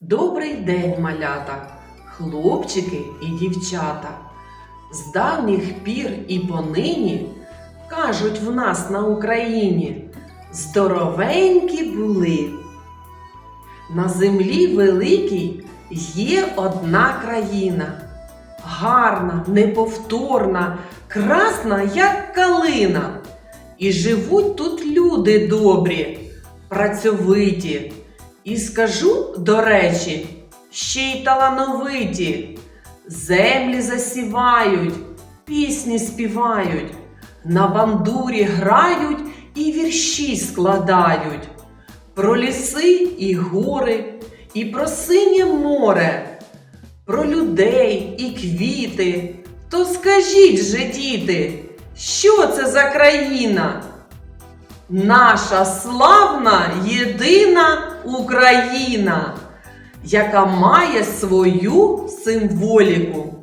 Добрий день, малята, хлопчики і дівчата. З давніх пір і понині кажуть в нас на Україні здоровенькі були. На землі великій є одна країна, гарна, неповторна, красна, як калина. І живуть тут люди добрі, працьовиті. І скажу, до речі, ще й талановиті. Землі засівають, пісні співають, на бандурі грають і вірші складають. Про ліси і гори, і про синє море, про людей і квіти. То скажіть же, діти, що це за країна? Наша славна єдина Україна, яка має свою символіку.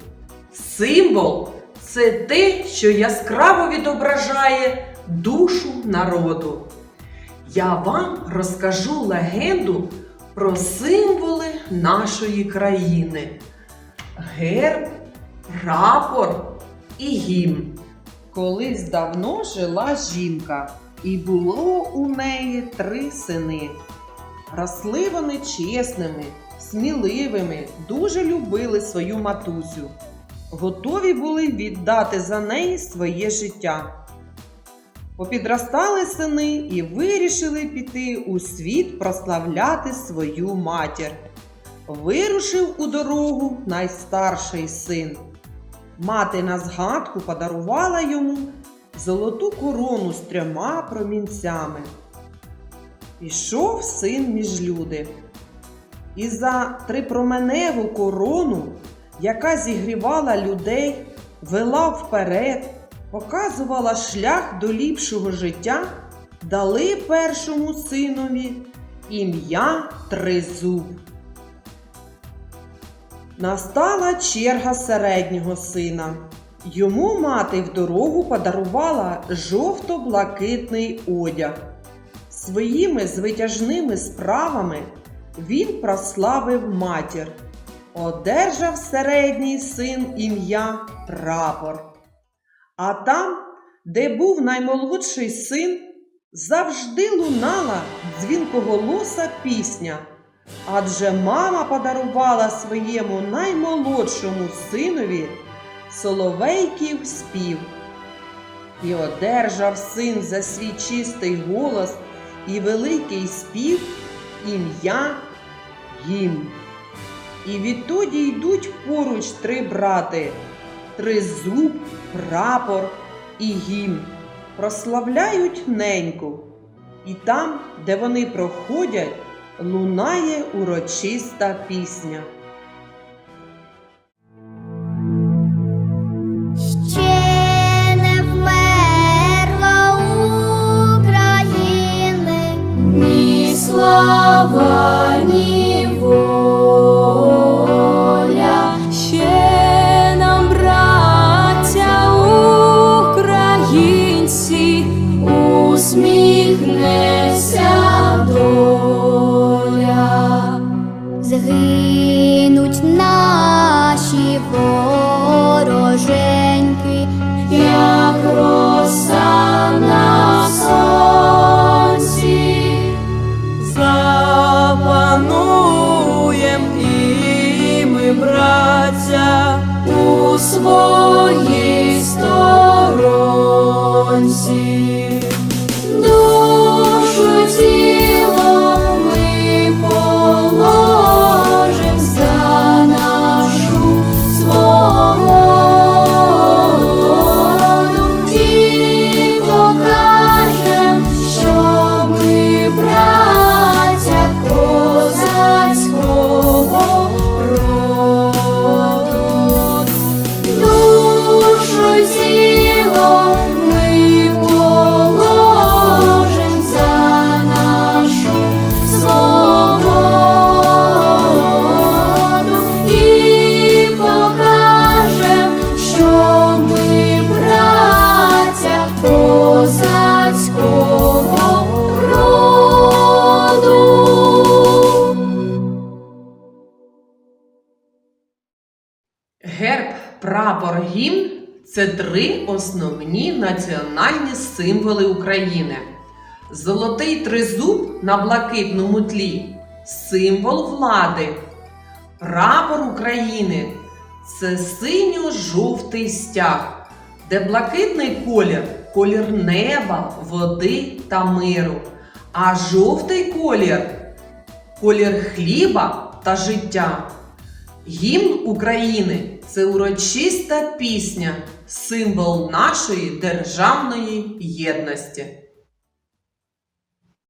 Символ це те, що яскраво відображає душу народу. Я вам розкажу легенду про символи нашої країни: герб, прапор і гімн. Колись давно жила жінка, і було у неї три сини. Росли вони чесними, сміливими, дуже любили свою матусю. Готові були віддати за неї своє життя. Попідростали сини і вирішили піти у світ прославляти свою матір. Вирушив у дорогу найстарший син. Мати на згадку подарувала йому золоту корону з трьома промінцями. Пішов син між люди. І за трипроменеву корону, яка зігрівала людей, вела вперед, показувала шлях до ліпшого життя, дали першому синові ім'я Тризуб. Настала черга середнього сина. Йому мати в дорогу подарувала жовто-блакитний одяг. Своїми звитяжними справами він прославив матір. Одержав середній син ім'я прапор. А там, де був наймолодший син, завжди лунала дзвінкоголоса пісня. Адже мама подарувала своєму наймолодшому синові соловейків спів. І одержав син за свій чистий голос і великий спів ім'я Гімн. І відтоді йдуть поруч три брати Тризуб, прапор і гімн. Прославляють неньку. І там, де вони проходять, лунає урочиста пісня. Слава, Прапор гімн це три основні національні символи України. Золотий тризуб на блакитному тлі символ влади. Прапор України це синьо-жовтий стяг, де блакитний колір колір неба, води та миру, а жовтий колір колір хліба та життя. Гімн України це урочиста пісня, символ нашої державної єдності.